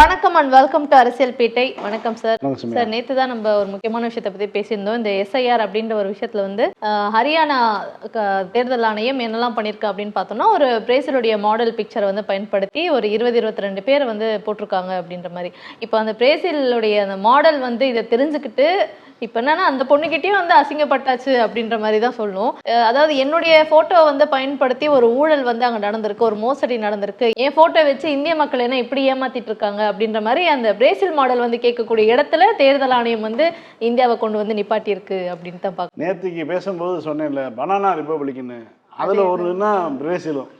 வணக்கம் and welcome to அரசியல் பேட்டை. வணக்கம் சார். சார் நேத்து தான் நம்ம ஒரு முக்கியமான விஷயத்தை பத்தி பேசியிருந்தோம். இந்த எஸ்ஐஆர் அப்படின்ற ஒரு விஷயத்துல வந்து ஹரியானா தேர்தல் ஆணையம் என்னெல்லாம் பண்ணிருக்கு அப்படின்னு பார்த்தோம்னா ஒரு பிரேசிலுடைய மாடல் பிக்சரை வந்து பயன்படுத்தி ஒரு இருபது இருபத்தி ரெண்டு பேர் வந்து போட்டிருக்காங்க அப்படின்ற மாதிரி. இப்போ அந்த பிரேசிலுடைய அந்த மாடல் வந்து இதை தெரிஞ்சுக்கிட்டு இப்போ என்னன்னா அந்த பொண்ணுகிட்டயும் வந்து அசிங்கப்பட்டாச்சு அப்படின்ற மாதிரி தான் சொல்லணும் அஹ் அதாவது என்னுடைய போட்டோ வந்து பயன்படுத்தி ஒரு ஊழல் வந்து அங்க நடந்திருக்கு ஒரு மோசடி நடந்திருக்கு. என் போட்டோ வச்சு இந்திய மக்கள் என்ன இப்படி ஏமாத்திட்டு இருக்காங்க அப்படின்ற மாதிரி அந்த பிரேசில் மாடல் வந்து கேட்கக்கூடிய இடத்துல தேர்தல் ஆணையம் வந்து இந்தியாவை கொண்டு வந்து நிப்பாட்டி இருக்கு அப்படின்னு தான் பார்க்கணும். நேற்றுக்கு பேசும்போது சொன்னேன்ல பனானா ரிப்பப்ளிக்னு அதில் ஒன்றுன்னா பிரேசிலும்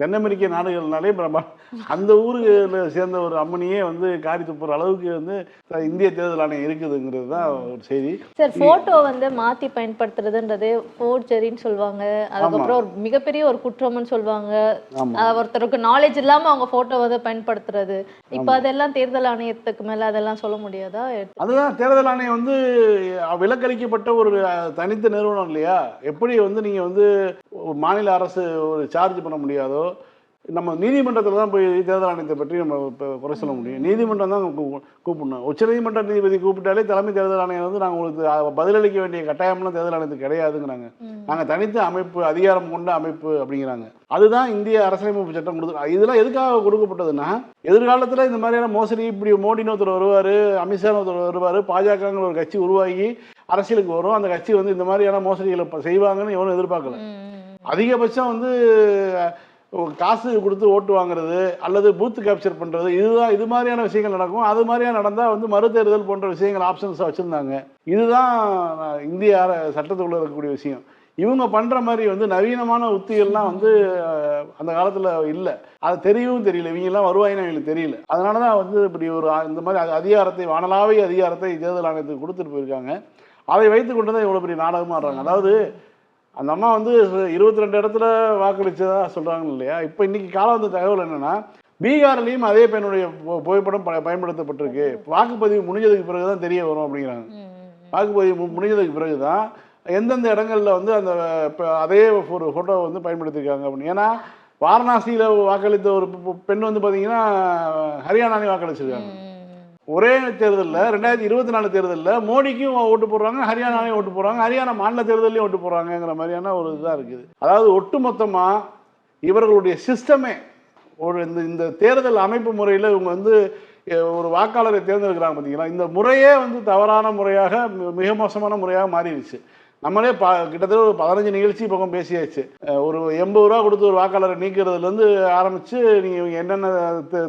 தென் அமெரிக்க நாடுகள்னாலே அந்த ஊருல சேர்ந்த ஒரு அம்மனியே வந்து காரி துப்புற அளவுக்கு வந்து இந்திய தேர்தல் ஆணையம் இருக்குதுங்கிறது தான் ஒரு செய்தி. சார் போட்டோ வந்து மாத்தி பயன்படுத்துறதுன்றது ஃபோர்ஜரின்னு சொல்லுவாங்க. அதுக்கப்புறம் ஒரு மிகப்பெரிய ஒரு குற்றம்னு சொல்லுவாங்க. ஒருத்தருக்கு நாலேஜ் இல்லாம அவங்க போட்டோ வந்து பயன்படுத்துறது. இப்ப அதெல்லாம் தேர்தல் ஆணையத்துக்கு மேல அதெல்லாம் சொல்ல முடியாதா? அதுதான் தேர்தல் ஆணையம் வந்து விலக்களிக்கப்பட்ட ஒரு தனித்த நிறுவனம் இல்லையா? எப்படி வந்து நீங்கள் வந்து மாநில அரசு ஒரு சார்ஜ் பண்ண முடியாதோ நம்ம நீதிமன்றத்தில் தான் போய் தேர்தல் ஆணையத்தை பற்றி நம்ம இப்போ குறை சொல்ல முடியும். நீதிமன்றம் தான் கூப்பிடணும். உச்சநீதிமன்ற நீதிபதி கூப்பிட்டாலே தலைமை தேர்தல் ஆணையம் வந்து நாங்கள் உங்களுக்கு பதிலளிக்க வேண்டிய கட்டாயம்லாம் தேர்தல் ஆணையத்துக்கு கிடையாதுங்கிறாங்க. நாங்கள் தனித்த அமைப்பு அதிகாரம் கொண்ட அமைப்பு அப்படிங்கிறாங்க. அதுதான் இந்திய அரசியலமைப்பு சட்டம் கொடுத்து இதெல்லாம் எதுக்காக கொடுக்கப்பட்டதுன்னா எதிர்காலத்தில் இந்த மாதிரியான மோசடி இப்படி மோடின்னு ஒருத்தர் வருவார் அமித்ஷான்னு ஒருத்தர் வருவார் பாஜகங்கிற ஒரு கட்சி உருவாகி அரசியலுக்கு வரும். அந்த கட்சி வந்து இந்த மாதிரியான மோசடிகளை செய்வாங்கன்னு எவனும் எதிர்பார்க்கல. அதிகபட்சம் வந்து காசு கொடுத்து ஓட்டு வாங்குறது அல்லது பூத்து கேப்சர் பண்ணுறது இதுதான் இது மாதிரியான விஷயங்கள் நடக்கும். அது மாதிரியாக நடந்தால் வந்து மறுதேர்தல் போன்ற விஷயங்கள் ஆப்ஷன்ஸாக வச்சுருந்தாங்க. இதுதான் இந்திய சட்டத்துக்குள்ளே இருக்கக்கூடிய விஷயம். இவங்க பண்ணுற மாதிரி வந்து நவீனமான உத்திகள்லாம் வந்து அந்த காலத்தில் இல்லை. அது தெரியவும் தெரியல. இவங்கெல்லாம் வருவாயின்னு இவங்களுக்கு தெரியல. அதனால தான் வந்து இப்படி ஒரு இந்த மாதிரி அதிகாரத்தை வானலாவை அதிகாரத்தை தேர்தல் ஆணையத்துக்கு கொடுத்துட்டு போயிருக்காங்க. அதை வைத்து கொண்டு தான் இவ்வளோ பெரிய நாடகமாக ஆடுறாங்க. அதாவது அந்த அம்மா வந்து இருபத்தி ரெண்டு இடத்துல வாக்களிச்சதா சொல்கிறாங்க இல்லையா? இப்போ இன்னைக்கு காலம் வந்த தகவல் என்னன்னா பீகார்லேயும் அதே பெண்ணுடைய புகைப்படம் பயன்படுத்தப்பட்டிருக்கு. வாக்குப்பதிவு முடிஞ்சதுக்கு பிறகு தான் தெரிய வரும் அப்படிங்கிறாங்க. வாக்குப்பதிவு முடிஞ்சதுக்கு பிறகு தான் எந்தெந்த இடங்கள்ல வந்து அந்த அதே ஒரு ஃபோட்டோ வந்து பயன்படுத்தியிருக்காங்க அப்படின்னு. ஏன்னா வாரணாசியில் வாக்களித்த ஒரு பெண் வந்து பார்த்தீங்கன்னா ஹரியானாலையும் வாக்களிச்சிருக்காங்க. ஒரே தேர்தலில் ரெண்டாயிரத்தி இருபத்தி நாலு தேர்தலில் மோடிக்கும் ஓட்டு போடுறாங்க ஹரியானாலையும் ஓட்டு போடுறாங்க ஹரியானா மாநில தேர்தலையும் ஓட்டு போடுறாங்கங்கிற மாதிரியான ஒரு இதாக இருக்குது. அதாவது ஒட்டுமொத்தமாக இவர்களுடைய சிஸ்டமே ஒரு இந்த இந்த தேர்தல் அமைப்பு முறையில் இவங்க வந்து ஒரு வாக்காளரை தேர்ந்தெடுக்கிறாங்க பார்த்தீங்களா இந்த முறையே வந்து தவறான முறையாக மிக மோசமான முறையாக மாறிடுச்சு. நம்மளே ப கிட்டத்தட்ட ஒரு பதினஞ்சு நிகழ்ச்சி பக்கம் பேசியாச்சு. ஒரு எண்பது ரூபா கொடுத்து ஒரு வாக்காளரை நீக்கிறதுலேருந்து ஆரம்பித்து நீங்கள் இவங்க என்னென்ன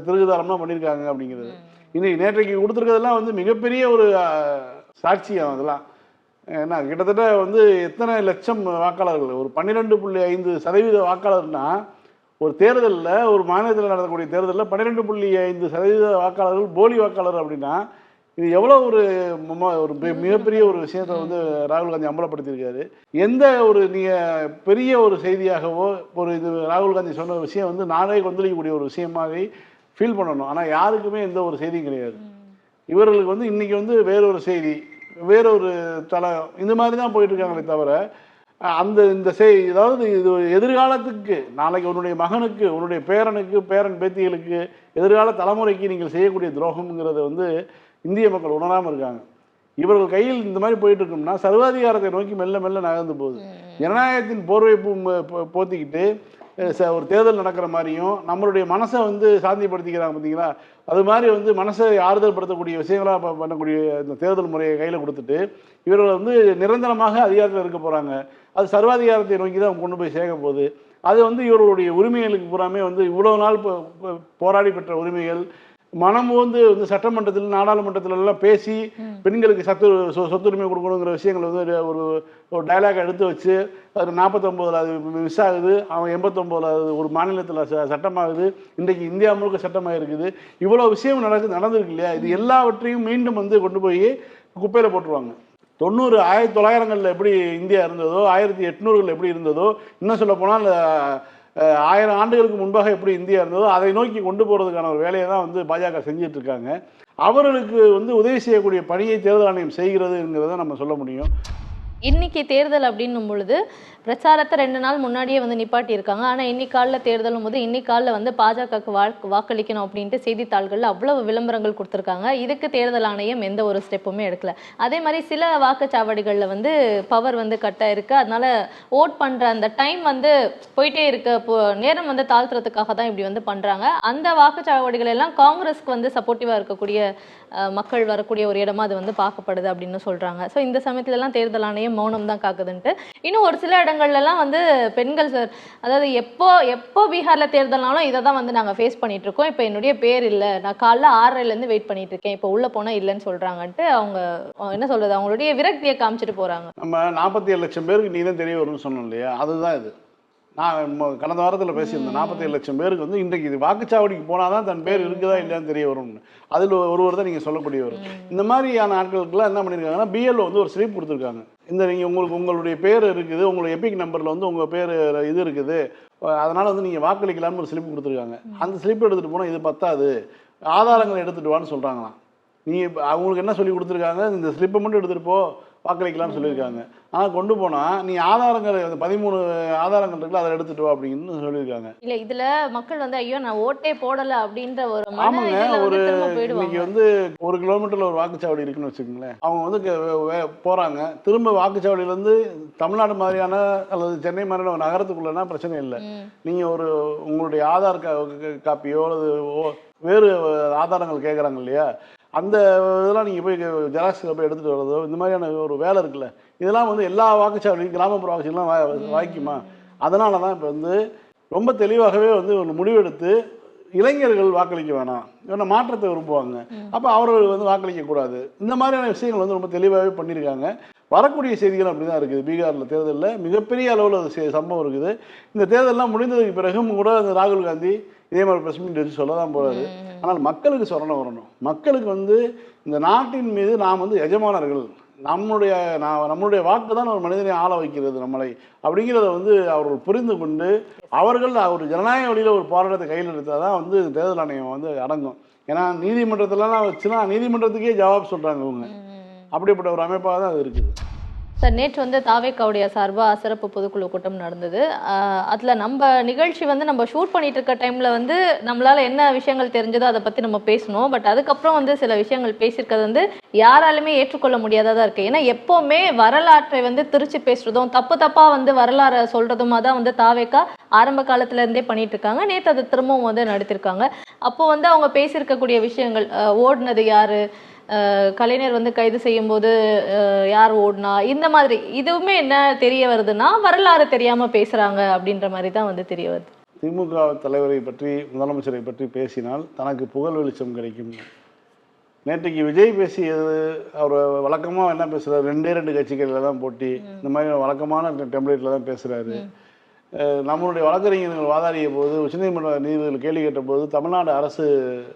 திருகுதாரம்லாம் பண்ணியிருக்காங்க அப்படிங்கிறது. இன்னைக்கு நேற்றைக்கு கொடுத்துருக்கிறதெல்லாம் வந்து மிகப்பெரிய ஒரு சாட்சியம் அதெல்லாம். ஏன்னா கிட்டத்தட்ட வந்து எத்தனை லட்சம் வாக்காளர்கள் ஒரு பன்னிரெண்டு புள்ளி ஐந்து சதவீத வாக்காளர்னா ஒரு தேர்தலில் ஒரு மாநிலத்தில் நடக்கக்கூடிய தேர்தலில் பன்னிரெண்டு புள்ளி ஐந்து சதவீத வாக்காளர்கள் போலி வாக்காளர் அப்படின்னா இது எவ்வளோ ஒரு ஒரு மிகப்பெரிய ஒரு விஷயத்தை வந்து ராகுல் காந்தி அம்பலப்படுத்தியிருக்காரு. எந்த ஒரு நீங்கள் பெரிய ஒரு செய்தியாகவோ ஒரு இது ராகுல் காந்தி சொன்ன விஷயம் வந்து நாடே கொந்தளிக்கக்கூடிய ஒரு விஷயமாக ஃபீல் பண்ணணும். ஆனால் யாருக்குமே எந்த ஒரு செய்தியும் கிடையாது. இவர்களுக்கு வந்து இன்னைக்கு வந்து வேறொரு செய்தி வேறொரு தளம் இந்த மாதிரி தான் போயிட்டு இருக்காங்களே தவிர அந்த இந்த செய் அதாவது இது எதிர்காலத்துக்கு நாளைக்கு உன்னுடைய மகனுக்கு உன்னுடைய பேரனுக்கு பேரன் பேத்திகளுக்கு எதிர்கால தலைமுறைக்கு நீங்கள் செய்யக்கூடிய துரோகம்ங்கிறத வந்து இந்திய மக்கள் உணராமல் இருக்காங்க. இவர்கள் கையில் இந்த மாதிரி போயிட்டு இருக்கோம்னா சர்வாதிகாரத்தை நோக்கி மெல்ல மெல்ல நகர்ந்து போகுது. ஜனநாயகத்தின் போர்வை போத்திக்கிட்டு ஒரு தேர்தல் நடக்கிற மாதிரியும் நம்மளுடைய மனசை வந்து சாந்திப்படுத்திக்கிறாங்க பார்த்தீங்களா அது மாதிரி வந்து மனசை ஆறுதல் படுத்தக்கூடிய விஷயங்களாக பண்ணக்கூடிய இந்த தேர்தல் முறையை கையில் கொடுத்துட்டு இவர்கள் வந்து நிரந்தரமாக அதிகாரத்தில் இருக்க போகிறாங்க அது சர்வாதிகாரத்தை நோக்கி தான் கொண்டு போய் சேர்க்க போகுது அது வந்து இவர்களுடைய உரிமைகளுக்கு பூராமே வந்து இவ்வளோ நாள் போராடி பெற்ற உரிமைகள் மனம் வந்து வந்து சட்டமன்றத்தில் நாடாளுமன்றத்தில் எல்லாம் பேசி பெண்களுக்கு சத்து சொ- சொத்துரிமை கொடுக்கணுங்கிற விஷயங்கள் வந்து ஒரு- ஒரு ஒரு டைலாக் எடுத்து வச்சு அது நாற்பத்தொம்போதில் அது மிஸ் ஆகுது அவன் எண்பத்தொம்போதில் அது ஒரு மாநிலத்தில் ச சட்டமாகுது இன்றைக்கு இந்தியா முழுக்க சட்டமாக இருக்குது. இவ்வளோ விஷயம் நடக்கு நடந்திருக்கு இல்லையா? இது எல்லாவற்றையும் மீண்டும் வந்து கொண்டு போய் குப்பையில் போட்டுருவாங்க. தொண்ணூறு ஆயிரத்தி தொள்ளாயிரங்களில் எப்படி இந்தியா இருந்ததோ ஆயிரத்தி எட்நூறுகளில் எப்படி இருந்ததோ இன்னும் சொல்ல போனால் ஆயிரம் ஆண்டுகளுக்கு முன்பாக எப்படி இந்தியா இருந்ததோ அதை நோக்கி கொண்டு போகிறதுக்கான ஒரு வேலையை தான் வந்து பாஜக செஞ்சுட்டு இருக்காங்க அவர்களுக்கு வந்து உதவி செய்யக்கூடிய பணியை தேர்தல் ஆணையம் செய்கிறதுங்கிறத நம்ம சொல்ல முடியும். இன்னைக்கு தேர்தல் அப்படின்னும் பொழுது பிரச்சாரத்தை ரெண்டு நாள் முன்னாடியே வந்து நிப்பாட்டியிருக்காங்க. ஆனால் இன்னைக்கால இன்னைக்கு காலில் தேர்தலும் போது இன்னைக்கு காலில் வந்து பாஜகவுக்கு வாக்கு வாக்களிக்கணும் அப்படின்ட்டு செய்தித்தாள்களில் அவ்வளவு விளம்பரங்கள் கொடுத்துருக்காங்க. இதுக்கு தேர்தல் ஆணையம் எந்த ஒரு ஸ்டெப்புமே எடுக்கல. அதே மாதிரி சில வாக்குச்சாவடிகளில் வந்து பவர் வந்து கட்டாக ஆயிருக்கு. அதனால ஓட் பண்ணுற அந்த டைம் வந்து போயிட்டே இருக்கு. இப்போ நேரம் வந்து தாழ்த்துறதுக்காக தான் இப்படி வந்து பண்ணுறாங்க அந்த வாக்குச்சாவடிகள் எல்லாம் காங்கிரஸ்க்கு வந்து சப்போர்ட்டிவாக இருக்கக்கூடிய மக்கள் வரக்கூடிய ஒரு இடமா அது வந்து பார்க்கப்படுது அப்படின்னு சொல்றாங்க. ஸோ இந்த சமயத்துல எல்லாம் தேர்தல் ஆணையம் மௌனம் தான் காக்குதுன்ட்டு. இன்னும் ஒரு சில இடங்கள்ல எல்லாம் வந்து பெண்கள் சார் அதாவது எப்போ எப்போ பீகாரில் தேர்தல்னாலும் இதை தான் வந்து நாங்க ஃபேஸ் பண்ணிட்டு இருக்கோம் இப்போ என்னுடைய பேர் இல்லை. நான் காலைல ஆறரைலேருந்து வெயிட் பண்ணிட்டு இருக்கேன் இப்போ உள்ள போனா இல்லைன்னு சொல்றாங்கன்ட்டு அவங்க என்ன சொல்றது? அவங்களுடைய விரக்தியை காமிச்சிட்டு போறாங்க. நம்ம நாற்பத்தி ஏழு லட்சம் பேருக்கு நீ தான் தெரிய வரும்னு சொன்னோம் இல்லையா? அதுதான் இது. நான் கடந்த வாரத்தில் பேசியிருந்தேன். நாற்பத்தேழு லட்சம் பேருக்கு வந்து இன்றைக்கு இது வாக்குச்சாவடிக்கு போனால் தான் தன் பேர் இருக்குதா இல்லையான்னு தெரிய வரும்னு. அதில் ஒருவர் தான் நீங்கள் சொல்லக்கூடியவர். இந்த மாதிரியான ஆட்களுக்கெல்லாம் என்ன பண்ணியிருக்காங்கன்னா பிஎல்ஓ வந்து ஒரு ஸ்லிப் கொடுத்துருக்காங்க. இந்த நீங்கள் உங்களுக்கு உங்களுடைய பேர் இருக்குது உங்களுடைய எபிக் நம்பரில் வந்து உங்கள் பேர் இது இருக்குது. அதனால் வந்து நீங்கள் வாக்களிக்கலாம்னு ஒரு ஸ்லிப் கொடுத்துருக்காங்க. அந்த ஸ்லிப் எடுத்துகிட்டு போனால் இது பத்தாது. ஆதாரங்களை எடுத்துகிட்டு வான்னு சொல்கிறாங்களாம் நீ இப்ப அவங்களுக்கு என்ன சொல்லி கொடுத்துருக்காங்க? இந்த ஸ்லிப்பை மட்டும் எடுத்துகிட்டு போ. வாக்களிக்கலாம்னு சொல்லியிருக்காங்க. ஆனால் கொண்டு போனால் நீ ஆதாரங்கள் பதிமூணு ஆதாரங்கள் இருக்குல்ல அதை எடுத்துட்டு வா அப்படின்னு சொல்லியிருக்காங்க. இல்ல இதுல மக்கள் வந்து ஐயோ நான் ஓட்டே போடல அப்படின்ற ஒரு ஆமாங்க, ஒரு இன்னைக்கு வந்து ஒரு கிலோமீட்டர்ல ஒரு வாக்குச்சாவடி இருக்குன்னு வச்சுக்கோங்களேன். அவங்க வந்து க- வே- வே- போறாங்க. திரும்ப வாக்குச்சாவடியிலேருந்து தமிழ்நாடு மாதிரியான அல்லது சென்னை மாதிரியான ஒரு நகரத்துக்குள்ளனா பிரச்சனை இல்லை. ம். நீங்க ஒரு உங்களுடைய ஆதார் காப்பியோ அல்லது வேறு ஆதாரங்கள் கேட்குறாங்க இல்லையா? அந்த இதெல்லாம் நீங்கள் போய் ஜெராக்ஸில் போய் எடுத்துகிட்டு வர்றதோ இந்த மாதிரியான ஒரு வேலை இருக்குல்ல இதெல்லாம் வந்து எல்லா வாக்குச்சாவடியும் கிராமப்புற வாக்குச்சாவடிலாம் வா வாய்க்குமா? அதனால தான் இப்போ வந்து ரொம்ப தெளிவாகவே வந்து ஒரு முடிவெடுத்து இளைஞர்கள் வாக்களிக்க வேணாம். இவனை மாற்றத்தை விரும்புவாங்க. அப்போ அவர்கள் வந்து வாக்களிக்க கூடாது. இந்த மாதிரியான விஷயங்கள் வந்து ரொம்ப தெளிவாகவே பண்ணியிருக்காங்க. வரக்கூடிய செய்திகள் அப்படி தான் இருக்குது. பீகாரில் தேர்தலில் மிகப்பெரிய அளவில் அது சம்பவம் இருக்குது. இந்த தேர்தல்லாம் முடிந்ததுக்கு பிறகும் கூட அந்த ராகுல் காந்தி இதே மாதிரி பிரஸ் மீட் வச்சு சொல்ல தான் போகிறாரு ஆனால் மக்களுக்கு சொல்லணும் வரணும். மக்களுக்கு வந்து இந்த நாட்டின் மீது நாம் வந்து எஜமானர்கள் நம்முடைய நான் நம்மளுடைய வாக்கு தான் ஒரு மனிதனை ஆள வைக்கிறது நம்மளை அப்படிங்கிறத வந்து அவர்கள் புரிந்து கொண்டு அவர்கள் ஒரு ஜனநாயக வழியில் ஒரு போராட்டத்தை கையில் எடுத்தால் தான் வந்து தேர்தல் ஆணையம் வந்து அடங்கும். ஏன்னா நீதிமன்றத்திலலாம் வச்சுன்னா நீதிமன்றத்துக்கே ஜவாப் சொல்கிறாங்க இவங்க. அப்படிப்பட்ட ஒரு அமைப்பாக தான் அது இருக்குது. சார் நேற்று வந்து தாவேக்காவுடைய சார்பா சிறப்பு பொதுக்குழு கூட்டம் நடந்தது. அதில் நம்ம நிகழ்ச்சி வந்து நம்ம ஷூட் பண்ணிட்டு இருக்க டைம்ல வந்து நம்மளால என்ன விஷயங்கள் தெரிஞ்சதோ அதை பத்தி நம்ம பேசணும். பட் அதுக்கப்புறம் வந்து சில விஷயங்கள் பேசியிருக்கிறது வந்து யாராலுமே ஏற்றுக்கொள்ள முடியாததா இருக்கு. ஏன்னா எப்போவுமே வரலாற்றை வந்து திருச்சி பேசுறதும் தப்பு தப்பாக வந்து வரலாறை சொல்றதுமா தான் வந்து தாவேக்கா ஆரம்ப காலத்துல இருந்தே பண்ணிட்டு இருக்காங்க நேற்று அதை திரும்பவும் வந்து நடத்திருக்காங்க. அப்போ வந்து அவங்க பேசியிருக்கக்கூடிய விஷயங்கள் ஓடுனது யாரு? கலைஞர் வந்து கைது செய்யும் போது அஹ் யார் ஓடுனா? இந்த மாதிரி இதுவுமே என்ன தெரிய வருதுன்னா வரலாறு தெரியாம பேசுறாங்க அப்படின்ற மாதிரி தான் வந்து தெரிய வருது. திமுக தலைவரை பற்றி முதலமைச்சரை பற்றி பேசினால் தனக்கு புகழ் வெளிச்சம் கிடைக்கும். நேற்றைக்கு விஜய் பேசியது அவர் வழக்கமாக என்ன பேசுறாரு? ரெண்டே ரெண்டு கட்சிகளில் தான் போட்டி. இந்த மாதிரி வழக்கமான டெம்ப்ளேட்டில் தான் பேசுகிறாரு நம்மளுடைய வழக்கறிஞர்கள் வாதாடிய போது உச்சநீதிமன்ற நீதிபதிகள் கேள்வி கேட்டபோது தமிழ்நாடு அரசு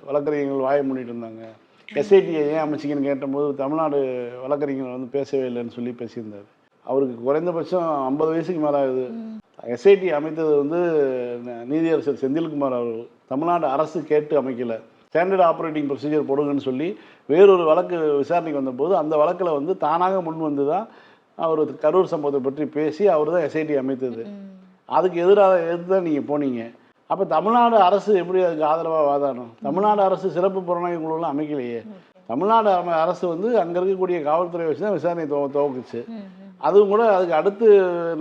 வழக்கறிஞர்கள் வாய மூடிட்டு இருந்தாங்க. எஸ்ஐடியை ஏன் அமைச்சிங்கன்னு கேட்டபோது தமிழ்நாடு வழக்கறிஞர்கள் வந்து பேசவே இல்லைன்னு சொல்லி பேசியிருந்தார். அவருக்கு குறைந்தபட்சம் ஐம்பது வயசுக்கு மேலே ஆகுது எஸ்ஐடி அமைத்தது வந்து நீதியரசர் செந்தில்குமார் அவர்கள். தமிழ்நாடு அரசு கேட்டு அமைக்கல. ஸ்டாண்டர்ட் ஆப்ரேட்டிங் ப்ரொசீஜர் போடுங்கன்னு சொல்லி வேறொரு வழக்கு விசாரணைக்கு வந்தபோது அந்த வழக்கில் வந்து தானாக முன் வந்து தான் அவர் கரூர் சம்பவத்தை பற்றி பேசி அவர் தான் எஸ்ஐடி அமைத்தது. அதுக்கு எதிராக எதிர்த்து தான் நீங்கள் போனீங்க. அப்போ தமிழ்நாடு அரசு எப்படி அதுக்கு ஆதரவாக வாதாடும் தமிழ்நாடு அரசு சிறப்பு புலனாய்வு குழுலாம் அமைக்கலையே. தமிழ்நாடு அரசு வந்து அங்கே இருக்கக்கூடிய காவல்துறை வச்சு தான் விசாரணை துவ துவக்குச்சு. அதுவும் கூட அதுக்கு அடுத்த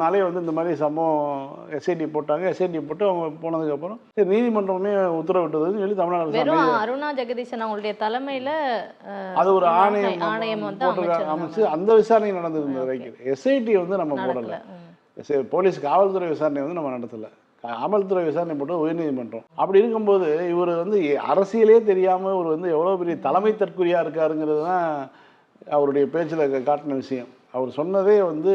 நாளே வந்து இந்த மாதிரி சம்பவம் எஸ்ஐடி போட்டாங்க. எஸ்ஐடி போட்டு அவங்க போனதுக்கப்புறம் சரி நீதிமன்றமே உத்தரவிட்டதுன்னு சொல்லி தமிழ்நாடு அருணா ஜெகதீசன் அவங்களுடைய தலைமையில அது ஒரு ஆணையம் ஆணையம் அமைச்சு. அந்த விசாரணை நடந்திருந்த வரைக்கும். எஸ்ஐடி வந்து நம்ம போடலை. போலீஸ் காவல்துறை விசாரணை வந்து நம்ம நடத்தலை. காவல்துறை விசாரணை போட்டு உயர்நீதிமன்றம். அப்படி இருக்கும்போது இவர் வந்து அரசியலே தெரியாமல் இவர் வந்து எவ்வளோ பெரிய தலைமை தற்குறியாக இருக்காருங்கிறது தான் அவருடைய பேச்சில் காட்டின விஷயம். அவர் சொன்னதே வந்து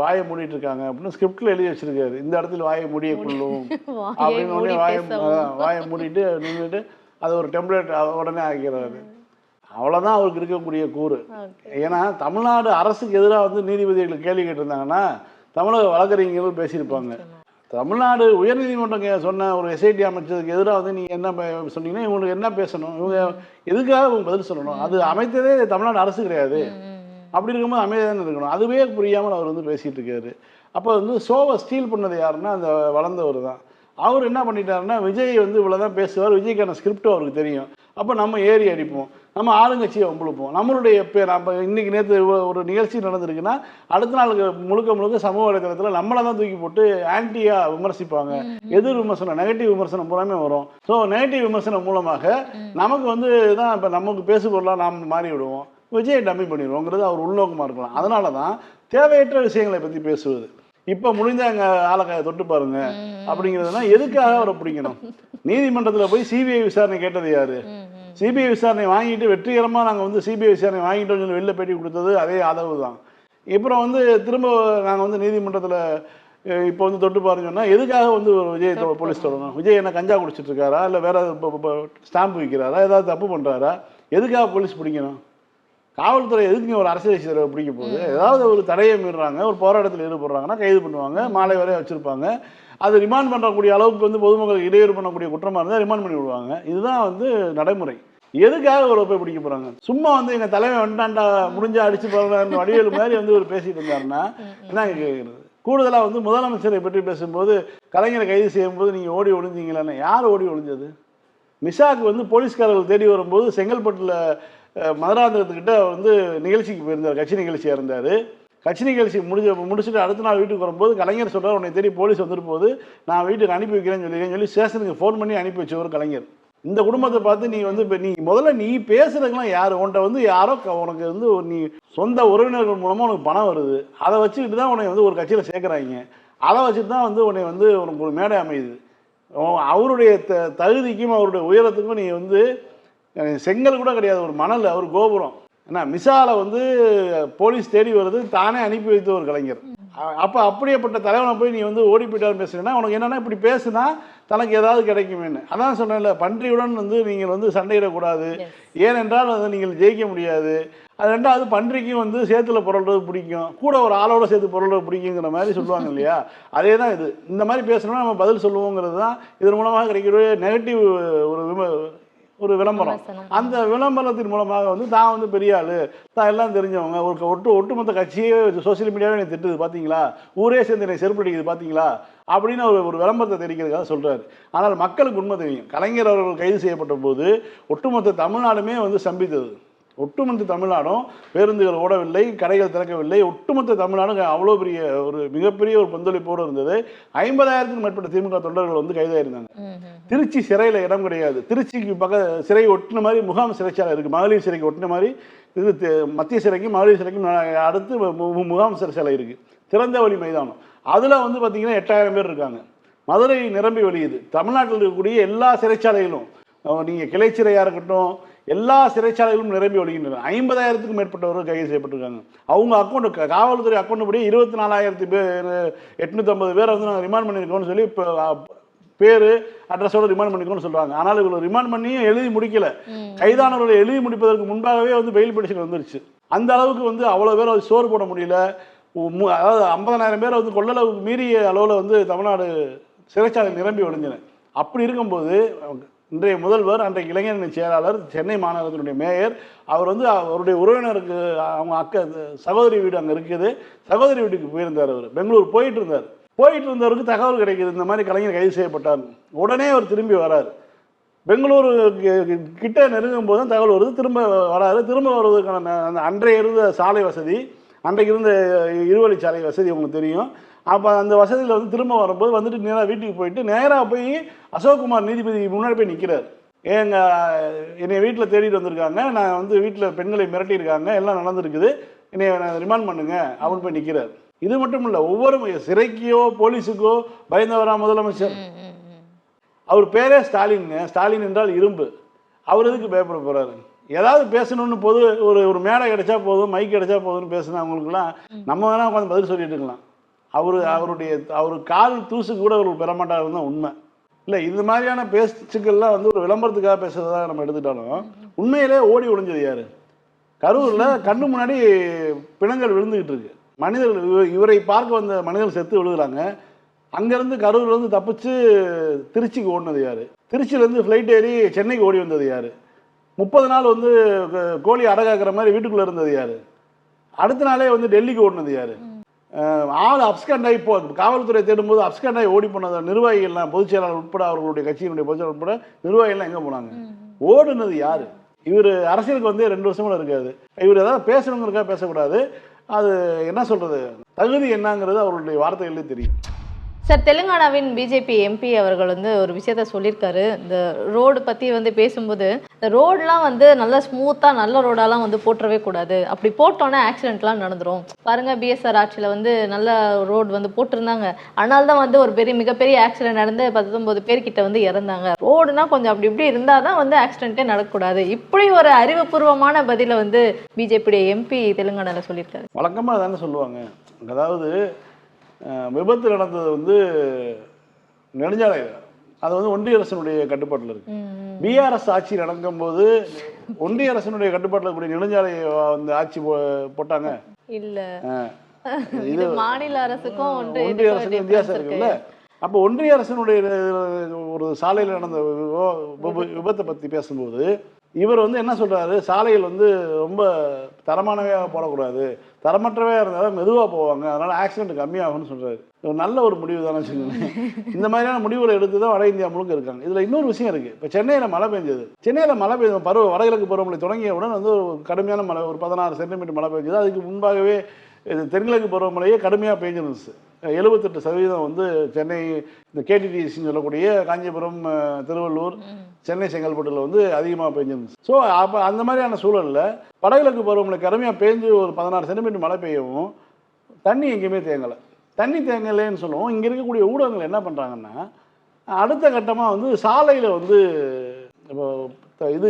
வாயை மூடிட்டு இருக்காங்க அப்படின்னு ஸ்கிரிப்டில் எழுதி வச்சிருக்காரு. இந்த இடத்துல வாயை மூடிய கொள்ளும். அப்படின்னு வாயை வாயை மூடிட்டு நின்றுட்டு அது ஒரு டெம்ப்ளேட் உடனே ஆக்கிறாரு அவ்வளோதான் அவருக்கு இருக்கக்கூடிய கூறு. ஏன்னா தமிழ்நாடு அரசுக்கு எதிராக வந்து நீதிபதிகள் கேள்வி கேட்டிருந்தாங்கன்னா தமிழக வழக்கறிஞர்கள் பேசியிருப்பாங்க. தமிழ்நாடு உயர்நீதிமன்றம் சொன்ன ஒரு எஸ்ஐடி அமைச்சதுக்கு எதிராக வந்து நீங்கள் என்ன சொன்னீங்கன்னா இவங்களுக்கு என்ன பேசணும்? இவங்க எதுக்காக இவங்க பதில் சொல்லணும்? அது அமைத்ததே தமிழ்நாடு அரசு கிடையாது. அப்படி இருக்கும்போது அமைதியாக இருக்கணும்? அதுவே புரியாமல் அவர் வந்து பேசிட்டு இருக்காரு. அப்போ வந்து ஷோவை ஸ்டீல் பண்ணது யாருன்னா அந்த வளர்ந்தவர் தான். அவர் என்ன பண்ணிட்டாருன்னா விஜய் வந்து இவ்வளோதான் பேசுவார். விஜய்க்கான ஸ்கிரிப்ட் அவருக்கு தெரியும். அப்போ நம்ம ஏறி அடிப்போம். நம்ம ஆளுங்கட்சியை வம்புழுப்போம் நம்மளுடைய பேர் நம்ம இன்னைக்கு நேற்று ஒரு நிகழ்ச்சி நடந்திருக்குன்னா அடுத்த நாளுக்கு முழுக்க முழுக்க சமூக வலைதளத்தில் நம்மளை தான் தூக்கி போட்டு ஆன்டியாக விமர்சிப்பாங்க. எதிர் விமர்சனம் நெகட்டிவ் விமர்சனம் பூராமே வரும். ஸோ நெகட்டிவ் விமர்சனம் மூலமாக நமக்கு வந்து தான் இப்போ நமக்கு பேசு பொருளாக நாம் மாறி விடுவோம். விஜயை டம்மி பண்ணிடுவோங்கிறது அவர் உள்நோக்கமாக இருக்கலாம். அதனால தான் தேவையற்ற விஷயங்களை பற்றி பேசுவது. இப்போ முடிஞ்ச அங்கே ஆளக்காய தொட்டு பாருங்க. அப்படிங்கிறதுனா எதுக்காக அவரை பிடிக்கணும்? நீதிமன்றத்தில் போய் சிபிஐ விசாரணை கேட்டது யாரு? சிபிஐ விசாரணை வாங்கிட்டு வெற்றிகரமாக நாங்கள் வந்து சிபிஐ விசாரணை வாங்கிட்டோம்னு சொல்லி வெளில பேட்டி கொடுத்தது அதே ஆதரவு தான். அப்புறம் வந்து திரும்ப நாங்கள் வந்து நீதிமன்றத்தில் இப்போ வந்து தொட்டு பாருங்கன்னா எதுக்காக வந்து ஒரு விஜய் போலீஸ் தொடரணும் விஜய் என்ன கஞ்சா குடிச்சிட்டு இருக்காரா இல்லை வேற ஸ்டாம்ப் விற்கிறாரா ஏதாவது தப்பு பண்ணுறாரா எதுக்காக போலீஸ் பிடிக்கணும்? காவல்துறை எதுக்குங்க ஒரு அரசியல் கட்சி தலைவரை பிடிக்க போகுது? ஏதாவது ஒரு தடையை மீறுறாங்க ஒரு போராட்டத்தில் ஈடுபடுறாங்கன்னா கைது பண்ணுவாங்க மாலை வரை வச்சிருப்பாங்க. அது ரிமாண்ட் பண்ணக்கூடிய அளவுக்கு வந்து பொதுமக்களுக்கு இடையூறு பண்ணக்கூடிய குற்றமாக இருந்தால் ரிமாண்ட் பண்ணி விடுவாங்க. இதுதான் வந்து நடைமுறை. எதுக்காக இவரை போய் பிடிக்க போகிறாங்க சும்மா வந்து எங்கள் தலைமை வந்துட்டான்டா முடிஞ்சா அடிச்சு போகிறாங்க வடிவேலு மாதிரி வந்து ஒரு பேசிட்டு இருந்தாருன்னா என்ன கேட்குறது கூடுதலாக வந்து முதலமைச்சரை பற்றி பேசும்போது கலைஞரை கைது செய்யும்போது நீங்கள் ஓடி ஒழிஞ்சிங்களேன்னு யார் ஓடி ஒழிஞ்சது நிஷாக்கு வந்து போலீஸ்காரர்கள் தேடி வரும்போது செங்கல்பட்டுல அஹ், மதுராந்தகத்துக்கிட்ட வந்து நிகழ்ச்சிக்கு போயிருந்தார் கட்சி நிகழ்ச்சியாக இருந்தார். கட்சி நிகழ்ச்சி முடிஞ்ச முடிச்சுட்டு அடுத்த நாள் வீட்டுக்கு வரும்போது கலைஞர் சொல்கிறார் உன்னை தேடி போலீஸ் வந்துட்டு போது நான் வீட்டுக்கு அனுப்பி வைக்கிறேன்னு சொல்லி சொல்லி ஸ்டேஷனுக்கு ஃபோன் பண்ணி அனுப்பி வச்சவர் கலைஞர். இந்த குடும்பத்தை பார்த்து நீ வந்து இப்போ நீ முதல்ல நீ பேசுறதுக்கெல்லாம் யார்? உன்கிட்ட வந்து யாரோ உனக்கு வந்து நீ சொந்த உறவினர்கள் மூலமாக உனக்கு பணம் வருது. அதை வச்சுக்கிட்டு தான் உன்னை வந்து ஒரு கட்சியில் சேர்க்குறாங்க. அதை வச்சுட்டு தான் வந்து உன்னை வந்து உனக்கு ஒரு மேடை அமையுது. அவருடைய த தகுதிக்கும் அவருடைய உயரத்துக்கும் நீ வந்து செங்கல் கூட கிடையாது. ஒரு மணல் அவர் கோபுரம். ஏன்னா மிசால வந்து போலீஸ் தேடி வருது தானே அனுப்பி வைத்த ஒரு கலைஞர். அப்ப அப்படியேப்பட்ட தலைவனை போய் நீ வந்து ஓடி போயிட்டாரு பேசுறேன்னா உனக்கு என்னன்னா இப்படி பேசுனா தனக்கு ஏதாவது கிடைக்குமேன்னு. அதான் சொன்னேன்ல பன்றியுடன் வந்து நீங்கள் வந்து சண்டையிடக்கூடாது. ஏனென்றால் வந்து நீங்கள் ஜெயிக்க முடியாது. அது ரெண்டாவது பன்றிக்கும் வந்து சேத்துல புரள்றது பிடிக்கும். கூட ஒரு ஆளோட சேர்த்து புரள்றது பிடிக்குங்கிற மாதிரி சொல்லுவாங்க இல்லையா? அதே தான் இது. இந்த மாதிரி பேசணும்னா நம்ம பதில் சொல்லுவோங்கிறது தான் இதன் மூலமாக கிடைக்கிற நெகட்டிவ் ஒரு விம ஒரு விளம்பரம். அந்த விளம்பரத்தின் மூலமாக வந்து தான் வந்து பெரிய ஆளு. தான் எல்லாம் தெரிஞ்சவங்க. ஒரு ஒட்டு ஒட்டுமொத்த கட்சியே சோசியல் மீடியாவே என்னை திட்டுது பார்த்தீங்களா ஊரே சேர்ந்து என்னை செருப்பு அடிக்குது பார்த்தீங்களா அப்படின்னு ஒரு ஒரு விளம்பரத்தை தெரிவிக்கிறதுக்காக சொல்றாரு. ஆனால் மக்களுக்கு உண்மை தெரியும். கலைஞர் அவர்கள் கைது செய்யப்பட்ட போது ஒட்டுமொத்த தமிழ்நாடுமே வந்து சம்பித்தது. ஒட்டுமொத்த தமிழ்நாடும் பேருந்துகள் ஓடவில்லை கடைகள் திறக்கவில்லை. ஒட்டுமொத்த தமிழ்நாடும் அவ்வளோ பெரிய ஒரு மிகப்பெரிய ஒரு கொந்தளிப்போடு இருந்தது. ஐம்பதாயிரத்துக்கும் மேற்பட்ட திமுக தொண்டர்கள் வந்து கைதாயிருந்தாங்க. திருச்சி சிறையில் இடம் கிடையாது. திருச்சிக்கு பக்க சிறை ஒட்டின மாதிரி முகாம் சிறைச்சாலை இருக்குது மகளிர் சிறைக்கு ஒட்டின மாதிரி இது மத்திய சிறைக்கும் மகளிர் சிறைக்கும் அடுத்து முகாம் சிறைச்சாலை இருக்குது திறந்த வழி மைதானம். அதில் வந்து பார்த்தீங்கன்னா எட்டாயிரம் பேர் இருக்காங்க. மதுரை நிரம்பி வழியுது தமிழ்நாட்டில் இருக்கக்கூடிய எல்லா சிறைச்சாலைகளும் நீங்கள் கிளை சிறையாக இருக்கட்டும் எல்லா சிறைச்சாலைகளும் நிரம்பி ஒழிகின்றன. ஐம்பதாயிரத்துக்கும் மேற்பட்டவர்கள் கைது செய்யப்பட்டிருக்காங்க. அவங்க அக்கௌண்ட் காவல்துறை அக்கௌண்ட் படி இருபத்தி நாலாயிரத்து பேர் எட்நூற்றம்பது பேரை வந்து நாங்கள் ரிமாண்ட் பண்ணியிருக்கோம்னு சொல்லி இப்போ பேர் அட்ரஸோட ரிமாண்ட் பண்ணிக்கணும்னு சொல்றாங்க. ஆனால் இவ்வளோ ரிமாண்ட் பண்ணியும் எழுதி முடிக்கல. கைதானவர்களை எழுதி முடிப்பதற்கு முன்பாகவே வந்து பெயில் பெடிஷன் வந்துருச்சு. அந்த அளவுக்கு வந்து அவ்வளோ பேர் வந்து சோறு போட முடியல. அதாவது ஐம்பதனாயிரம் பேரை வந்து கொள்ளளவுக்கு மீறிய அளவில் வந்து தமிழ்நாடு சிறைச்சாலை நிரம்பி ஒழிஞ்சின அப்படி இருக்கும்போது இன்றைய முதல்வர் அன்றைய இளைஞரணி செயலாளர் சென்னை மாநகரத்தினுடைய மேயர் அவர் வந்து அவருடைய உறவினருக்கு அவங்க அக்கா சகோதரி வீடு அங்கே இருக்குது. சகோதரி வீட்டுக்கு போயிருந்தார் அவர். பெங்களூர் போயிட்டு இருந்தார். போயிட்டு இருந்தவருக்கு தகவல் கிடைக்கிது. இந்த மாதிரி கலைஞர் கைது செய்யப்பட்டார். உடனே அவர் திரும்பி வராரு. பெங்களூரு கிட்ட நெருங்கும் போது தான் தகவல் வருது. திரும்ப வராது திரும்ப வருவதற்கான அந்த அன்றைய இருந்த சாலை வசதி அன்றைக்கு இருந்த இருவழி சாலை வசதி உங்களுக்கு தெரியும். அப்போ அந்த வசதியில் வந்து திரும்ப வரும்போது வந்துட்டு நேராக வீட்டுக்கு போயிட்டு நேராக போய் அசோக்குமார் நீதிபதி முன்னாடி போய் நிற்கிறார் ஏங்க என்னை வீட்டில் தேடிட்டு வந்திருக்காங்க. நான் வந்து வீட்டில் பெண்களை மிரட்டியிருக்காங்க. எல்லாம் நடந்திருக்குது. என்னை ரிமாண்ட் பண்ணுங்க. அப்படின்னு போய் நிற்கிறார் இது மட்டும் இல்லை ஒவ்வொரு சிறைக்கோ போலீஸுக்கோ பயந்தவரா முதலமைச்சர். அவர் பேரே ஸ்டாலின்ங்க. ஸ்டாலின் என்றால் இரும்பு. அவர் எதுக்கு பயப்பட போறாரு? ஏதாவது பேசணும்னு பொது ஒரு ஒரு மேடை கிடைச்சா போதும் மைக் கிடைச்சா போதும்னு பேசினா அவங்களுக்குலாம் நம்ம வேணா உட்காந்து பதில் சொல்லிட்டு இருக்கலாம். அவர் அவருடைய அவர் கால் தூசுக்கு கூட அவர் பெற மாட்டாருன்னு தான் உண்மை. இல்லை இந்த மாதிரியான பேச்சுக்கள்லாம் வந்து ஒரு விளம்பரத்துக்காக பேசுறதா நம்ம எடுத்துட்டாலும் உண்மையிலே ஓடி ஒளிஞ்சது யாரு? கரூரில் கண்ணு முன்னாடி பிணங்கள் விழுந்துகிட்டு இருக்கு. மனிதர்கள் இவ- இவரை பார்க்க வந்த மனிதர்கள் செத்து விழுகிறாங்க. அங்கேருந்து கரூர்லேருந்து தப்பிச்சு திருச்சிக்கு ஓடினது யார்? திருச்சியிலேருந்து ஃப்ளைட் ஏறி சென்னைக்கு ஓடி வந்தது யார்? முப்பது நாள் வந்து கோழி அடகாக்கிற மாதிரி வீட்டுக்குள்ளே இருந்தது யார்? அடுத்த நாளே வந்து டெல்லிக்கு ஓடினது யாரு? ஆள் அப்ஸ்கண்ட் ஆகி போ காவல்துறை தேடும்போது அப்ஸ்கண்ட் ஆகி ஓடி போனது நிர்வாகிகள்லாம் பொதுச் செயலாளர் உட்பட அவர்களுடைய கட்சியினுடைய பொதுச் செயலாளர் உட்பட நிர்வாகிகள்லாம் எங்கே போனாங்க? ஓடுனது யாரு? இவர் அரசியலுக்கு வந்து ரெண்டு வருஷம் கூட இருக்காது இவர் ஏதாவது பேசணுங்கிறதுக்காக பேசக்கூடாது. அது என்ன சொல்றது? தகுதி என்னங்கிறது அவர்களுடைய வார்த்தைகளே தெரியும். சார் தெலுங்கானாவின் பிஜேபி எம்பி அவர்கள் வந்து ஒரு விஷயத்த சொல்லியிருக்காரு. இந்த ரோடு பற்றி வந்து பேசும்போது இந்த ரோடெலாம் வந்து நல்லா ஸ்மூத்தாக நல்ல ரோடெல்லாம் வந்து போட்டுறவே கூடாது. அப்படி போட்டோன்னே ஆக்சிடென்ட்லாம் நடந்துரும். பாருங்க பிஎஸ்ஆர் ஆட்சியில் வந்து நல்ல ரோடு வந்து போட்டிருந்தாங்க. ஆனால் தான் வந்து ஒரு பெரிய மிகப்பெரிய ஆக்சிடென்ட் நடந்து பத்தொம்போது பேர்கிட்ட வந்து இறந்தாங்க. ரோடுனா கொஞ்சம் அப்படி இப்படி இருந்தால் தான் வந்து ஆக்சிடென்ட்டே நடக்கக்கூடாது. இப்படி ஒரு அறிவுபூர்வமான பதிலை வந்து பிஜேபியுடைய எம்பி தெலுங்கானாவில் சொல்லியிருக்காரு. வழக்கமாக தானே சொல்லுவாங்க. அதாவது விபத்து நடந்தது வந்து நெடுஞ்சாலை அது வந்து ஒன்றிய அரசினுடைய கட்டுப்பாட்டில் இருக்கு. பிஆர்எஸ் ஆட்சி நடக்கும்போது ஒன்றிய அரசினுடைய கட்டுப்பாட்டில் இருக்கக்கூடிய நெடுஞ்சாலையை வந்து ஆட்சி போட்டாங்க. இல்ல. இது மாநில அரசுக்கும் ஒன்று ஒன்றிய அரசுக்கு வித்தியாசம் இருக்குல்ல? அப்போ ஒன்றிய அரசினுடைய ஒரு சாலையில் நடந்த விப- விப- விபத்தை பற்றி பேசும்போது இவர் வந்து என்ன சொல்கிறாரு சாலைகள் வந்து ரொம்ப தரமானவையாக போடக்கூடாது. தரமற்றவையா இருந்தாலும் மெதுவாக போவாங்க. அதனால் ஆக்சிடென்ட் கம்மியாகும்னு சொல்கிறாரு ஒரு நல்ல ஒரு முடிவு தானே வச்சுக்கோங்களேன். இந்த மாதிரியான முடிவுகளை எடுத்து தான் வட இந்தியா முழுக்க இருக்காங்க. இதில் இன்னொரு விஷயம் இருக்குது இப்போ சென்னையில் மழை பெஞ்சது. சென்னையில் மழை பெய்த பருவ வடகிழக்கு பருவமழை தொடங்கிய உடனே வந்து ஒரு கடுமையான மழை ஒரு பதினாறு சென்டிமீட்டர் மழை பெஞ்சது. அதுக்கு முன்பாகவே இது தென்கிழக்கு பருவமழையே கடுமையாக பெஞ்சிருந்துச்சு. எழுபத்தெட்டு சதவீதம் வந்து சென்னை இந்த கேடிடிசின்னு சொல்லக்கூடிய காஞ்சிபுரம் திருவள்ளூர் சென்னை செங்கல்பட்டுல வந்து அதிகமாக பெஞ்சிருந்துச்சு. ஸோ அப்போ அந்த மாதிரியான சூழலில் வடகிழக்கு பருவமழை கடுமையாக பெஞ்சு ஒரு பதினாறு சென்டிமீட்டர் மழை பெய்யவும் தண்ணி எங்கேயுமே தேங்கலை. தண்ணி தேங்கலைன்னு சொல்லுவோம். இங்கே இருக்கக்கூடிய ஊடகங்கள் என்ன பண்ணுறாங்கன்னா அடுத்த கட்டமாக வந்து சாலையில் வந்து இப்போ இது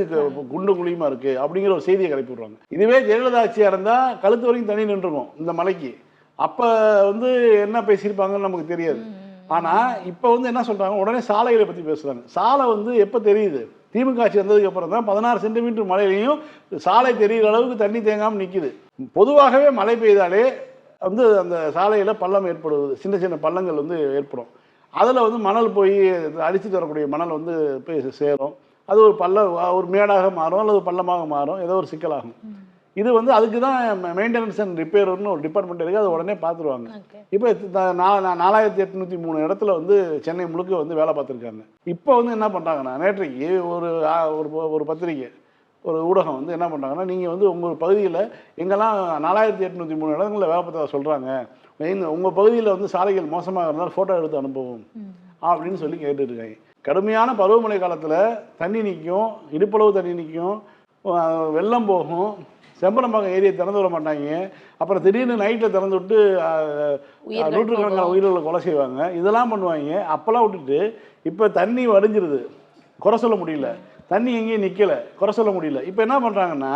குண்டு குழியுமா இருக்கு அப்படிங்கிற ஒரு செய்தியை கிளப்பி விடுறாங்க. இதுவே ஜெயலலிதா ஆட்சியாக இருந்தால் கழுத்து வரைக்கும் தண்ணி நின்றுருக்கும் இந்த மலைக்கு. அப்போ வந்து என்ன பேசியிருப்பாங்கன்னு நமக்கு தெரியாது. ஆனால் இப்போ வந்து என்ன சொல்கிறாங்க உடனே சாலைகளை பற்றி பேசுகிறாங்க சாலை வந்து எப்போ தெரியுது? திமுக ஆட்சி வந்ததுக்கு அப்புறம் தான் பதினாறு சென்டிமீட்டர் மழையிலையும் சாலை தெரிகிற அளவுக்கு தண்ணி தேங்காமல் நிற்கிது பொதுவாகவே மழை பெய்தாலே வந்து அந்த சாலையில் பள்ளம் ஏற்படுவது சின்ன சின்ன பள்ளங்கள் வந்து ஏற்படும். அதில் வந்து மணல் போய் அடித்து தரக்கூடிய மணல் வந்து போய் சேரும். அது ஒரு பள்ள ஒரு மேடாக மாறும் அல்லது பள்ளமாக மாறும். ஏதோ ஒரு சிக்கலாகும். இது வந்து அதுக்கு தான் மெயின்டெனன்ஸ் அண்ட் ரிப்பேர்னு ஒரு டிபார்ட்மெண்ட் இருக்குது அதை உடனே பார்த்துருவாங்க இப்போ நாலாயிரத்தி எட்நூற்றி மூணு இடத்துல வந்து சென்னை முழுக்க வந்து வேலை பார்த்துருக்காங்க இப்போ வந்து என்ன பண்ணுறாங்கன்னா நேற்றைக்கு ஒரு ஒரு ஒரு பத்திரிக்கை ஒரு ஊடகம் வந்து என்ன பண்ணுறாங்கன்னா நீங்கள் வந்து உங்கள் பகுதியில் எங்கெல்லாம் நாலாயிரத்தி எட்நூற்றி மூணு இடங்களில் வேலை பார்த்தா சொல்கிறாங்க இந்த உங்கள் பகுதியில் வந்து சாலைகள் மோசமாக இருந்தால் ஃபோட்டோ எடுத்து அனுப்புவோம் அப்படின்னு சொல்லி கேட்டுட்டு இருக்காங்க. கடுமையான பருவமழை காலத்தில் தண்ணி நிற்கும் இடுப்பளவு தண்ணி நிற்கும் வெள்ளம் போகும் செம்பரம்பாக்கம் ஏரியை திறந்து விட மாட்டாங்க. அப்புறம் திடீர்னு நைட்டில் திறந்து விட்டு நூற்றுக்கணக்கான. உயிர்களை கொலை செய்வாங்க. இதெல்லாம் பண்ணுவாங்க. அப்போல்லாம் விட்டுட்டு இப்போ தண்ணி வடிஞ்சிருது. குறை சொல்ல முடியல. தண்ணி எங்கேயும் நிற்கல குறை சொல்ல முடியல. இப்போ என்ன பண்ணுறாங்கன்னா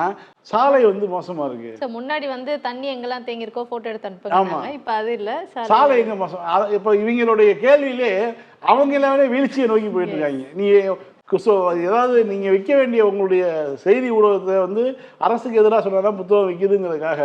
சாலை வந்து மோசமாக இருக்குது சார் முன்னாடி வந்து தண்ணி எங்கெல்லாம் தேங்கியிருக்கோ போட்டோ எடுத்து ஆமா. அனுப்புங்க இப்ப அது இல்ல. சாலை எங்க மோசம்? இப்போ இவங்களுடைய கேள்வியிலே அவங்க எல்லாமே வீழ்ச்சியை நோக்கி போயிட்டு இருக்காங்க. நீ ஸோ ஏதாவது நீங்கள் விற்க வேண்டிய உங்களுடைய செய்தி ஊடகத்தை வந்து அரசுக்கு எதிராக சொன்னா தான் புத்தகம் விற்கிதுங்கிறதுக்காக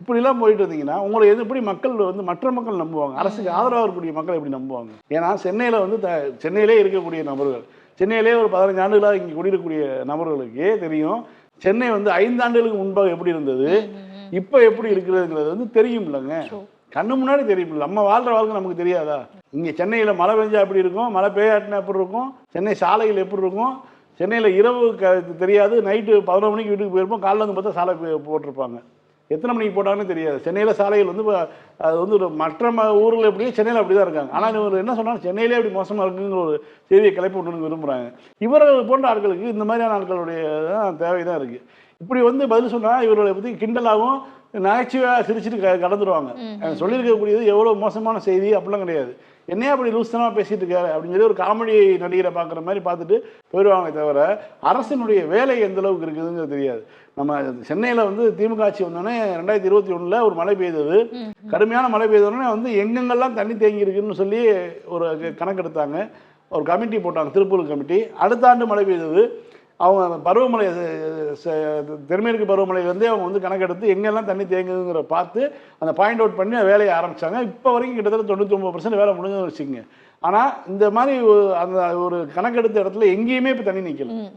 இப்படிலாம் போயிட்டு இருந்தீங்கன்னா உங்களை எது எப்படி மக்கள் வந்து மற்ற மக்கள் நம்புவாங்க? அரசுக்கு ஆதரவாக இருக்கக்கூடிய மக்கள் எப்படி நம்புவாங்க? ஏன்னா சென்னையில் வந்து த சென்னையிலே இருக்கக்கூடிய நபர்கள் சென்னையிலே ஒரு பதினஞ்சு ஆண்டுகளாக இங்கே குடியிருக்கக்கூடிய நபர்களுக்கே தெரியும் சென்னை வந்து ஐந்து ஆண்டுகளுக்கு முன்பாக எப்படி இருந்தது இப்போ எப்படி இருக்கிறதுங்கிறது வந்து தெரியும் இல்லைங்க. கண்ணு முன்னாடி தெரியும். நம்ம வாழ்ற வாழ்க்கை நமக்கு தெரியாதா? இங்கே சென்னையில் மழை பெஞ்சா எப்படி இருக்கும்? மழை பெய்யாட்டினா எப்படி இருக்கும்? சென்னை சாலைகள் எப்படி இருக்கும்? சென்னையில் இரவு க தெரியாது. நைட்டு பதினொரு மணிக்கு வீட்டுக்கு போயிருப்போம். காலைல வந்து பார்த்தா சாலை போட்டிருப்பாங்க. எத்தனை மணிக்கு போட்டாங்கன்னு தெரியாது. சென்னையில் சாலைகள் வந்து இப்ப அது வந்து ஒரு மற்ற ம ஊரில் எப்படியோ சென்னையில் அப்படி தான் இருக்காங்க. ஆனால் இவர் என்ன சொன்னாலும் சென்னையிலே அப்படி மோசமாக இருக்குங்கிற ஒரு செய்தியை கிளப்பி விடணும்னு விரும்புகிறாங்க இவர்கள் போன்ற ஆட்களுக்கு இந்த மாதிரியான ஆட்களுடைய தான் தேவை தான் இருக்குது இப்படி வந்து பதில் சொன்னால் இவர்களை பற்றி கிண்டலாகவும் நகைச்சுவையாக சிரிச்சுட்டு க கடந்துருவாங்க. சொல்லியிருக்கக்கூடியது எவ்வளோ மோசமான செய்தி அப்படிலாம் கிடையாது. என்னையா அப்படி லூஸ்தனமாக பேசிட்டு இருக்காரு? அப்படின்னு சொல்லி ஒரு காமெடி நடிகரை பார்க்குற மாதிரி பார்த்துட்டு போயிடுவாங்களே தவிர அரசினுடைய வேலை எந்த அளவுக்கு இருக்குதுங்கிறது தெரியாது. நம்ம சென்னையில் வந்து திமுக ஆட்சி வந்தோடனே ரெண்டாயிரத்தி இருபத்தி ஒன்றில் ஒரு மழை பெய்தது. கடுமையான மழை பெய்தோடனே வந்து எங்கெங்கெல்லாம் தண்ணி தேங்கி இருக்குன்னு சொல்லி ஒரு கணக்கெடுத்தாங்க. ஒரு கமிட்டி போட்டாங்க திருப்பூர் கமிட்டி. அடுத்த ஆண்டு மழை பெய்தது. அவங்க பருவமழை தென்மேற்கு பருவமழையிலேருந்தே அவங்க வந்து கணக்கெடுத்து எங்கெல்லாம் தண்ணி தேங்குதுங்கிற பார்த்து அந்த பாயிண்ட் அவுட் பண்ணி வேலையை ஆரம்பிச்சாங்க. இப்போ வரைக்கும் கிட்டத்தட்ட தொண்ணூற்றி ஒம்பது வேலை முடிஞ்சதுன்னு வச்சுக்கோங்க. ஆனால் இந்த மாதிரி அந்த ஒரு கணக்கெடுத்த இடத்துல எங்கேயுமே இப்போ தண்ணி நிற்கல.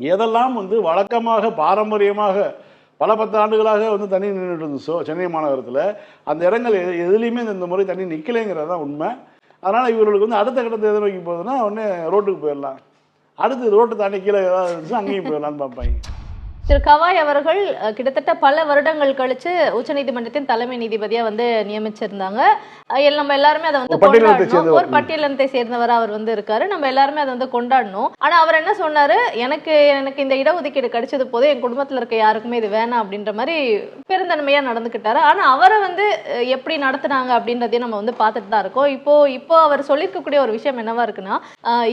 எதெல்லாம் வந்து வழக்கமாக பாரம்பரியமாக பல பத்து ஆண்டுகளாக வந்து தண்ணி நின்றுட்டு இருந்துச்சோ சென்னை மாநகரத்தில் அந்த இடங்கள் எது- எதுலேயுமே இந்த- முறை தண்ணி நிற்கலைங்கிறது தான் உண்மை. அதனால் இவர்களுக்கு வந்து அடுத்த கட்டத்தை எது நோக்கி போகுதுன்னா உடனே ரோட்டுக்கு போயிடலாம். அடுத்து ரோட்டு தாண்டி கீழே ஏதாவது இருந்துச்சுன்னா அங்கேயும் போயிடலான்னு பார்ப்பாங்க. திரு கவாய் அவர்கள் கிட்டத்தட்ட பல வருடங்கள் கழிச்சு உச்சநீதிமன்றத்தின் தலைமை நீதிபதியா வந்து நியமிச்சிருந்தாங்க. நம்ம எல்லாருமே அதை வந்து கொண்டாடணும். ஒரு பட்டியலத்தை சேர்ந்தவர் அவர் வந்து இருக்காரு. நம்ம எல்லாருமே அதை வந்து கொண்டாடணும். ஆனா அவர் என்ன சொன்னாரு? எனக்கு எனக்கு இந்த இடஒதுக்கீடு கிடைச்சது போது என் குடும்பத்துல இருக்க யாருக்குமே இது வேணாம் அப்படின்ற மாதிரி பெருந்தன்மையா நடந்துக்கிட்டாரு ஆனா அவரை வந்து எப்படி நடத்துனாங்க அப்படின்றதையும் நம்ம வந்து பார்த்துட்டு தான் இருக்கோம். இப்போ இப்போ அவர் சொல்லியிருக்கக்கூடிய ஒரு விஷயம் என்னவா இருக்குன்னா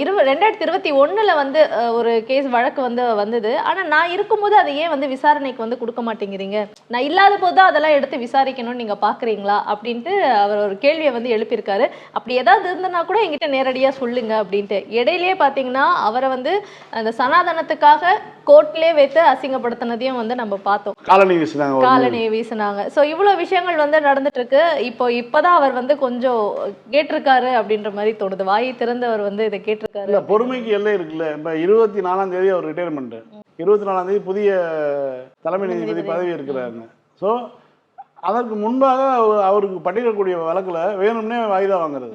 இருவ ரெண்டாயிரத்தி இருபத்தி ஒண்ணுல வந்து ஒரு கேஸ் வழக்கு வந்து வந்தது. ஆனா நான் இருக்கும்போது அதை ஏன் வந்து விசாரணைக்கு வந்து கொடுக்க மாட்டேங்கிறீங்க. நான் இல்லாத போது தான் அதெல்லாம் எடுத்து விசாரிக்கணும்னு நீங்க பாக்குறீங்களா? அப்படின்ட்டு அவர் ஒரு கேள்வியை வந்து எழுப்பியிருக்காரு. அப்படி ஏதாவது இருந்தனா கூட என்கிட்ட நேரடியா சொல்லுங்க அப்படின்ட்டு. இடையிலேயே பாத்தீங்கன்னா அவரை வந்து அந்த சனாதனத்துக்காக கோர்ட்லயே வைத்து அசிங்கப்படுத்தினதையும் வந்து நம்ம பார்த்தோம். காலனி வீசினாங்க ஒரு காலனியை வீசினாங்க. சோ இவ்வளவு விஷயங்கள் வந்து நடந்துட்டு இருக்கு இப்போ இப்பதான் அவர் வந்து கொஞ்சம் கேட்டிருக்காரு அப்படின்ற மாதிரி தோணுது. வாயை திறந்து அவர் வந்து இதை கேட்டிருக்காரு. பொறுமைக்கு எல்லை இருக்குல்ல. இப்ப இருபத்தி நாலாம் தேதி அவர் ரிட்டையர்மெண்ட் இருபத்தி நாலாம் தேதி புதிய தலைமை நீதிபதி பதவி இருக்கிறாங்க ஸோ அதற்கு முன்பாக அவர்- அவருக்கு பட்டியலிடக்கூடிய வழக்குல வேணும்னே வாய்தா வாங்குறது.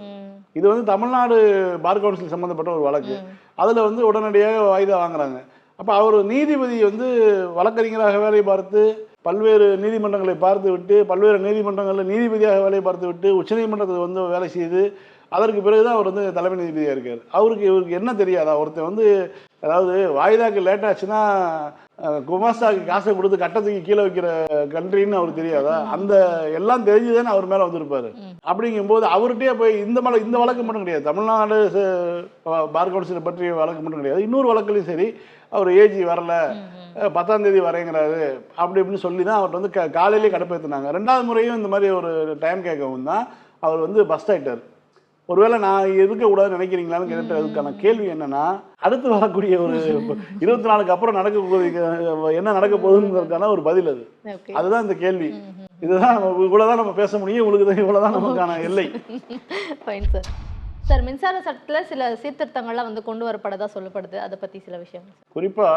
இது வந்து தமிழ்நாடு பார் கவுன்சில் சம்பந்தப்பட்ட ஒரு வழக்கு. அதுல வந்து உடனடியாக வாய்தா வாங்குறாங்க. அப்ப அவர் நீதிபதி வந்து வழக்கறிஞராக வேலை பார்த்து பல்வேறு நீதிமன்றங்களை பார்த்து விட்டு பல்வேறு நீதிமன்றங்களில் நீதிபதியாக வேலை பார்த்து விட்டு உச்சநீதிமன்றத்தில் வந்து வேலை செய்து அதற்கு பிறகுதான் அவர் வந்து தலைமை நீதிபதியாக இருக்கார். அவருக்கு இவருக்கு என்ன தெரியாதா? ஒருத்தர் வந்து அதாவது வாய்தாக்கு லேட் ஆச்சுன்னா குமாஸ்தாக்கு காசை கொடுத்து கட்டத்துக்கு கீழே வைக்கிற கண்ட்ரின்னு அவருக்கு தெரியாதா? அந்த எல்லாம் தெரிஞ்சுதானே அவர் மேலே வந்திருப்பாரு. அப்படிங்கும்போது அவர்கிட்டயே போய் இந்த மலை இந்த வழக்கு மட்டும் கிடையாது. தமிழ்நாடு பார் கவுன்சிலை பற்றிய வழக்கு மட்டும் கிடையாது. இன்னொரு வழக்குலையும் சரி அவர் ஏஜி வரல பத்தாம் தேதி வரேங்கிறாரு அப்படி இப்படின்னு சொல்லி தான் அவர் வந்து க காலையிலேயே கடுப்பேற்றினாங்க ரெண்டாவது முறையும் இந்த மாதிரி ஒரு டைம் கேட்கவும் தான் அவர் வந்து பஸ்ட் ஆயிட்டார். ஒருவேளை நான் இருக்கக்கூடாதுன்னு நினைக்கிறீங்களான்னு கேட்டதுக்கான கேள்வி என்னன்னா அடுத்து வரக்கூடிய ஒரு இருபத்தி நாலுக்கு அப்புறம் நடக்க என்ன நடக்க போகுதுங்கிறதுக்கான ஒரு பதில் அது. அதுதான் இந்த கேள்வி. இதுதான் இவ்வளவுதான் நம்ம பேச முடியும் உங்களுக்கு தான் இவ்வளவுதான் நமக்கான எல்லை. ஃபைன் சார் சார் மின்சார சட்டத்துல சில சீர்திருத்தங்கள்லாம் வந்து கொண்டு வரப்படதா சொல்லப்படுது? அதை பத்தி சில விஷயங்கள் குறிப்பா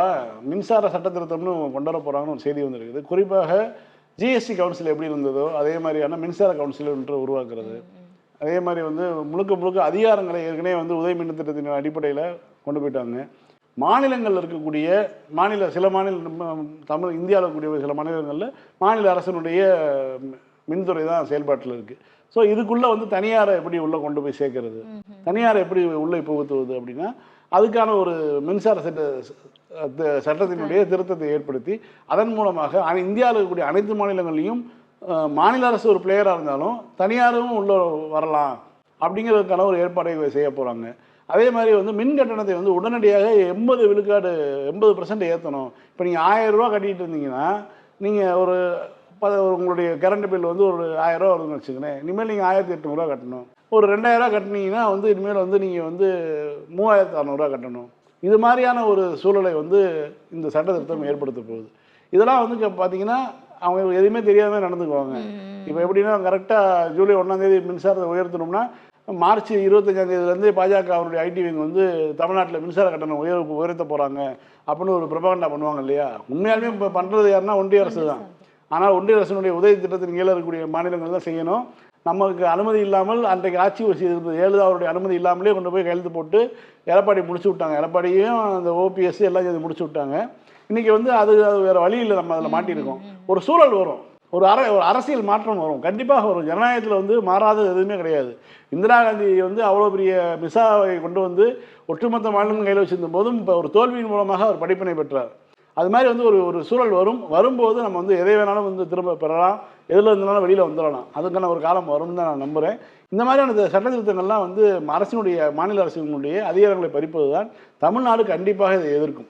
மின்சார சட்ட திருத்தம்னு கொண்டு வர போறாங்கன்னு ஒரு செய்தி வந்திருக்குது. குறிப்பாக ஜிஎஸ்டி கவுன்சில் எப்படி இருந்ததோ அதே மாதிரியான மின்சார கவுன்சில் ஒன்று உருவாக்குறது. அதே மாதிரி வந்து முழுக்க முழுக்க அதிகாரங்களை ஏற்கனவே வந்து உதவி மின் திட்டத்தின் அடிப்படையில் கொண்டு போயிட்டாங்க. மாநிலங்களில் இருக்கக்கூடிய மாநில சில மாநில தமிழ் இந்தியாவில் இருக்கக்கூடிய சில மாநிலங்களில் மாநில அரசினுடைய மின்துறை தான் செயல்பாட்டில் இருக்குது ஸோ இதுக்குள்ளே வந்து தனியாரை எப்படி உள்ளே கொண்டு போய் சேர்க்கறது? தனியாரை எப்படி உள்ளே புகுத்துவது அப்படின்னா அதுக்கான ஒரு மின்சார சட்ட சட்டத்தினுடைய திருத்தத்தை ஏற்படுத்தி அதன் மூலமாக அனை- இந்தியாவில் இருக்கக்கூடிய அனைத்து மாநிலங்கள்லையும் அஹ், மாநில அரசு ஒரு பிளேயராக இருந்தாலும் தனியாரும் உள்ள வரலாம் அப்படிங்கிறதுக்கான ஒரு ஏற்பாடை செய்ய போகிறாங்க அதே மாதிரி வந்து மின் கட்டணத்தை வந்து உடனடியாக எண்பது விழுக்காடு எண்பது பர்சன்ட் ஏற்றணும் இப்போ நீங்கள் ஆயிரரூவா கட்டிகிட்டு இருந்தீங்கன்னா நீங்கள் ஒரு ப- உங்களுடைய கரண்ட் பில் வந்து ஒரு ஆயிரரூவா வருதுன்னு வச்சுக்கோங்களேன். இனிமேல் நீங்கள் ஆயிரத்தி எட்நூறுவா கட்டணும். ஒரு ரெண்டாயிரரூவா கட்டினீங்கன்னா வந்து இனிமேல் வந்து நீங்கள் வந்து மூவாயிரத்து அறநூறுவா கட்டணும். இது மாதிரியான ஒரு சூழலை வந்து இந்த சட்டத்திருத்தம் ஏற்படுத்த போகுது. இதெல்லாம் வந்து பார்த்தீங்கன்னா அவங்க எதுவுமே தெரியாம நடந்துக்குவாங்க. இப்போ எப்படின்னா கரெக்டாக ஜூலை ஒன்றாம் தேதி மின்சாரத்தை உயர்த்தணும்னா மார்ச் இருபத்தஞ்சாம் தேதியிலேருந்து பாஜக அவருடைய ஐடி விங் வந்து தமிழ்நாட்டில் மின்சார கட்டணம் உயர் உயர்த்த போகிறாங்க அப்படின்னு ஒரு பிரபகண்டா பண்ணுவாங்க இல்லையா? உண்மையாலுமே இப்போ பண்ணுறது யாருன்னா ஒன்றிய அரசு தான். ஆனால் ஒன்றிய அரசினுடைய உதவி திட்டத்தின் கீழே இருக்கக்கூடிய மாநிலங்கள் தான் செய்யணும். நமக்கு அனுமதி இல்லாமல் அன்றைக்கு ஆட்சி செய்திருந்த ஜெயலலிதாவுடைய அனுமதி இல்லாமலே கொண்டு போய் கையெழுத்து போட்டு எடப்பாடி முடிச்சு விட்டாங்க. எடப்பாடியும் அந்த ஓபிஎஸ் எல்லாம் சேர்ந்து முடிச்சு விட்டாங்க. இன்னைக்கு வந்து அது அது வேற வழி இல்லை நம்ம அதில் மாட்டியிருக்கோம். ஒரு சூழல் வரும். ஒரு அர ஒரு அரசியல் மாற்றம் வரும். கண்டிப்பாக வரும். ஜனநாயகத்தில் வந்து மாறாதது எதுவுமே கிடையாது. இந்திரா காந்தி வந்து அவ்வளோ பெரிய மிசாவை கொண்டு வந்து ஒட்டுமொத்த மாநிலம் கையில் வச்சிருந்த போதும் இப்போ ஒரு தோல்வியின் மூலமாக அவர் படிப்பினை பெற்றார். அது மாதிரி வந்து ஒரு ஒரு சூழல் வரும். வரும்போது நம்ம வந்து எதை வேணாலும் வந்து திரும்ப பெறலாம். எதில் இருந்தாலும் வெளியில் வந்துடலாம். அதுக்கான ஒரு காலம் வரும்னு தான் நான் நம்புகிறேன் இந்த மாதிரியான சட்ட திருத்தங்கள்லாம் வந்து அரசினுடைய மாநில அரசினுடைய அதிகாரங்களை பறிப்பது தான் தமிழ்நாடு கண்டிப்பாக இதை எதிர்க்கும்.